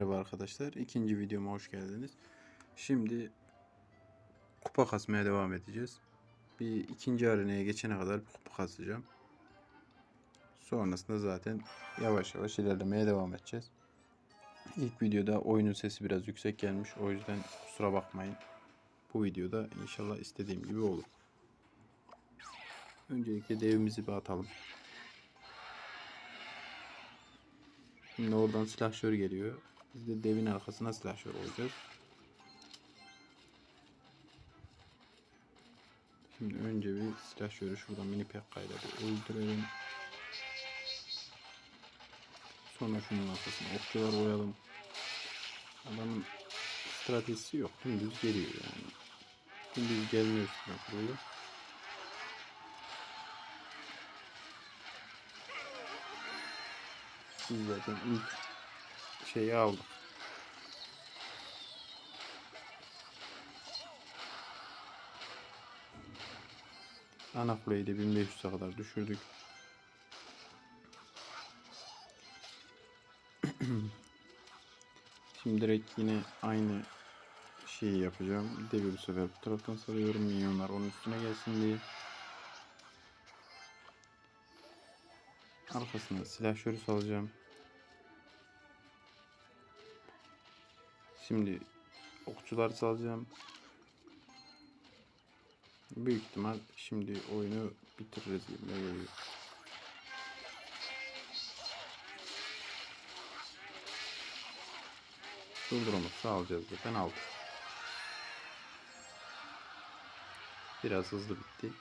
Merhaba arkadaşlar. ikinci videoma hoş geldiniz. Şimdi kupa kasmaya devam edeceğiz. Bir ikinci arenaya geçene kadar bir kupa kasacağım. Sonrasında zaten yavaş yavaş ilerlemeye devam edeceğiz. İlk videoda oyunun sesi biraz yüksek gelmiş. O yüzden kusura bakmayın. Bu videoda inşallah istediğim gibi olur. Öncelikle devimizi bir atalım. Şimdi oradan silahşör geliyor. Biz de devin arkasına silahşör olacağız. Şimdi önce bir silahşörü şuradan mini pekkayla bir öldürelim. Sonra şunun arkasına okçular koyalım. Adamın stratejisi yok. Dümdüz geliyor yani. Dümdüz gelmiyor üstüne kurulu. Biz zaten ilk şeyi aldık. Ana kuleyi de 1500'e kadar düşürdük. Şimdi direkt yine aynı şeyi yapacağım. Devi bu sefer bu taraftan sarıyorum. Minyonlar onun üstüne gelsin diye. Arkasına silahşörü salacağım. Şimdi okçular salacağım. Büyük ihtimal şimdi oyunu bitiririz gibi geliyor. Durdurumu sağlayacağız zaten aldık. Biraz hızlı bitti.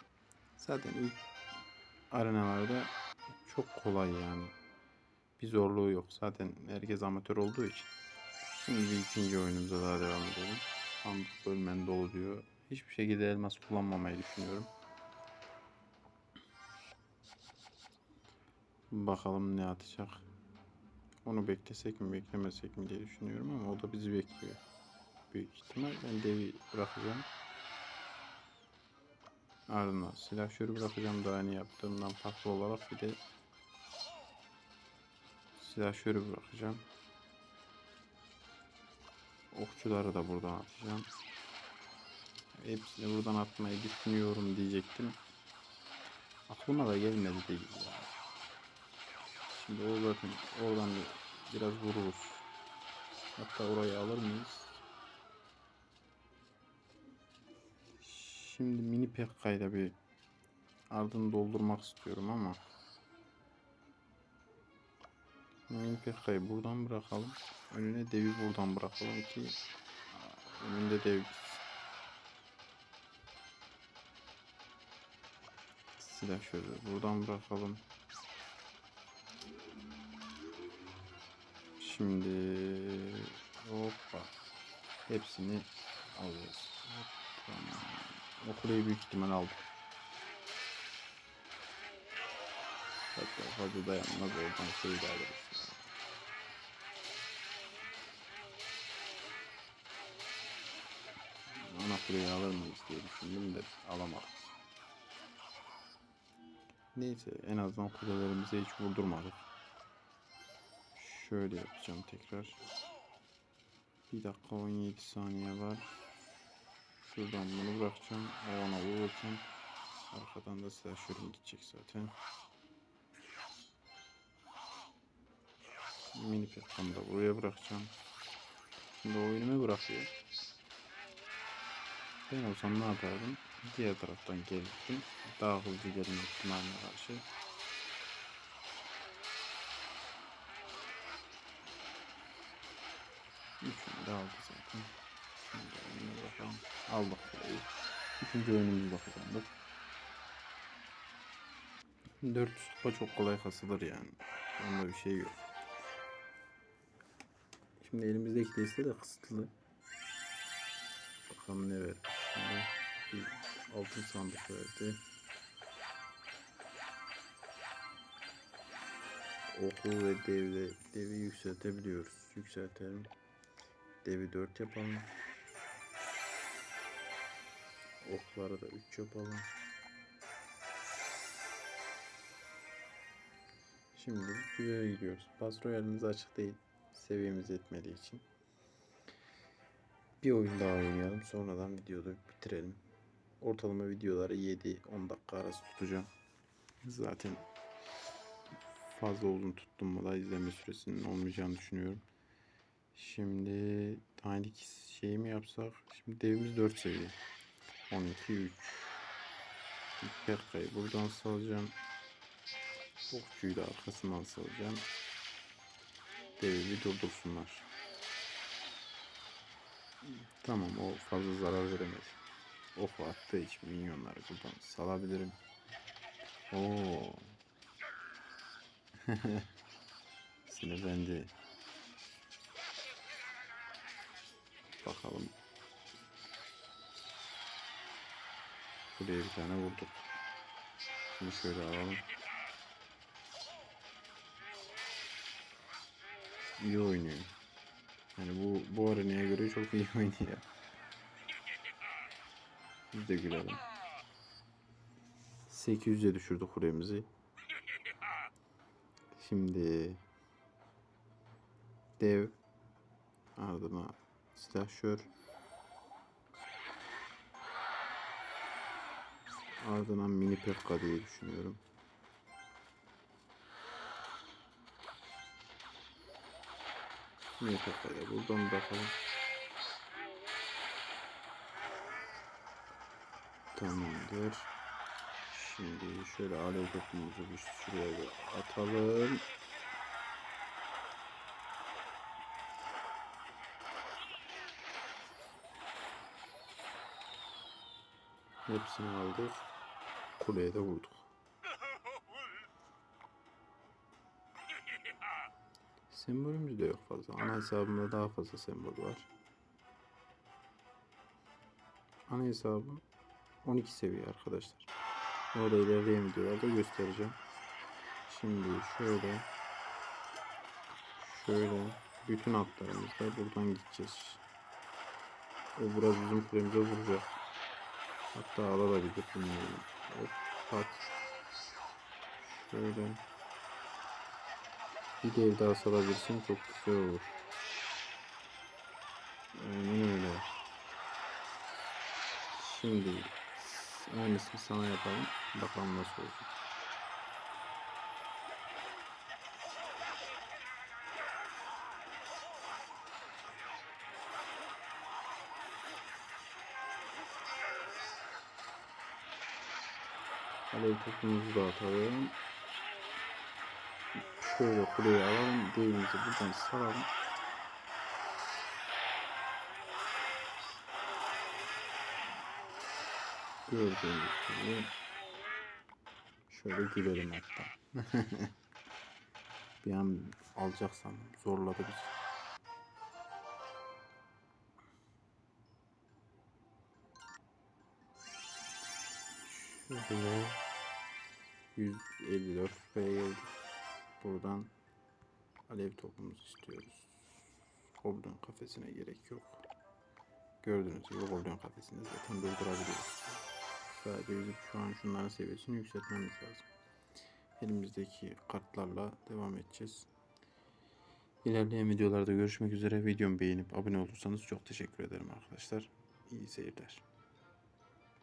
Zaten ilk arenalarda çok kolay yani. Bir zorluğu yok. Zaten herkes amatör olduğu için. Şimdi ikinci oyunumuza daha devam edelim. Sandık bölmen dolu diyor. Hiçbir şekilde elmas kullanmamayı düşünüyorum. Bakalım ne atacak. Onu beklesek mi beklemesek mi diye düşünüyorum ama o da bizi bekliyor. Büyük ihtimal ben devi bırakacağım. Ardından silahşörü bırakacağım daha hani yaptığımdan farklı olarak bir de silahşörü bırakacağım. Okçuları da buradan atacağım. Hepsini buradan atmayı düşünüyorum diyecektim. Aklıma da gelmedi değil ya. Şimdi o zaten oradan bir- biraz vururuz. Hatta orayı alır mıyız? Şimdi mini pekkayla bir ardını doldurmak istiyorum ama mini pekkayı buradan bırakalım. Önüne devi buradan bırakalım ki önünde dev. Silah şöyle buradan bırakalım. Şimdi hoppa hepsini alıyoruz. Tamam. O kuleyi büyük ihtimal aldık. Hatta fazla dayanmaz oradan şeyi de alırız. Kuleyi alır mıyız diye düşündüm de alamadım. Neyse en azından kulelerimize hiç vurdurmadık. Şöyle yapacağım tekrar. 1 dakika 17 saniye var. Şuradan bunu bırakacağım. O ona vururken arkadan da silahşörüm gidecek zaten. Mini pekkamı da buraya bırakacağım. Şimdi oyunumu bırakıyor. Ben olsam ne yapardım? Diğer taraftan gelirdim. Daha hızlı gelme ihtimaline karşı. Üçünü de aldı zaten. Şimdi oyununa bakalım. Aldık burayı. Üçüncü oyunumuzu da kazandık. 400 kupa çok kolay kasılır yani. Onda bir şey yok. Şimdi elimizdeki liste de kısıtlı. Bakalım ne vermiş. Şimdi bir altın sandık verdi. Oku ve devle, devi yükseltebiliyoruz. Yükseltelim. Devi 4 yapalım. Okları da 3 yapalım. Şimdi güzel gidiyoruz. Bas royalimiz açık değil. seviyemiz yetmediği için. Bir oyun daha oynayalım. Sonradan videoda bitirelim. Ortalama videoları 7-10 dakika arası tutacağım. Zaten fazla uzun tuttum da izleme süresinin olmayacağını düşünüyorum. Şimdi Tiny şeyi mi yapsak? Şimdi devimiz 4 seviye. 12 3 Perka'yı buradan salacağım. Okçuyu da arkasından salacağım. Devi durdursunlar. Tamam o fazla zarar veremez. Ok attığı için minyonları buradan salabilirim. Oo. Sinirlendi. Bakalım. Buraya bir tane vurduk. Şimdi şöyle alalım. İyi oynuyor. Yani bu bu arenaya göre çok iyi oynuyor. Biz de gülelim. 800'e düşürdük kulemizi. Şimdi dev ardına silahşör ardından mini pekka diye düşünüyorum. Mini pekka'ya buradan bakalım. Tamamdır. Şimdi şöyle alev topumuzu bir şuraya bir atalım. Hepsini aldık. Kuleye de vurduk. Sembolümüz de yok fazla. Ana hesabımda daha fazla sembol var. Ana hesabım 12 seviye arkadaşlar. Orada ilerleyen videolarda göstereceğim. Şimdi şöyle şöyle bütün atlarımızda buradan gideceğiz. O biraz bizim kulemize vuracak. Hatta alabilir bilmiyorum. Hop pat. Şöyle. Bir dev daha salabilirsin çok güzel olur. Aynen öyle. Şimdi aynısını sana yapalım. Bakalım nasıl olacak. Alev topumuzu da atalım. Şöyle kuleyi alalım. Devimizi buradan salalım. Gördüğünüz gibi şöyle gülelim hatta. bir an alacaksam zorladı bizi. Şöyle 154 F'ye geldik. Buradan alev topumuzu istiyoruz. Goblin kafesine gerek yok. Gördüğünüz gibi Goblin kafesini zaten doldurabiliyoruz. Sadece bizim şu an şunların seviyesini yükseltmemiz lazım. Elimizdeki kartlarla devam edeceğiz. İlerleyen videolarda görüşmek üzere. Videomu beğenip abone olursanız çok teşekkür ederim arkadaşlar. İyi seyirler.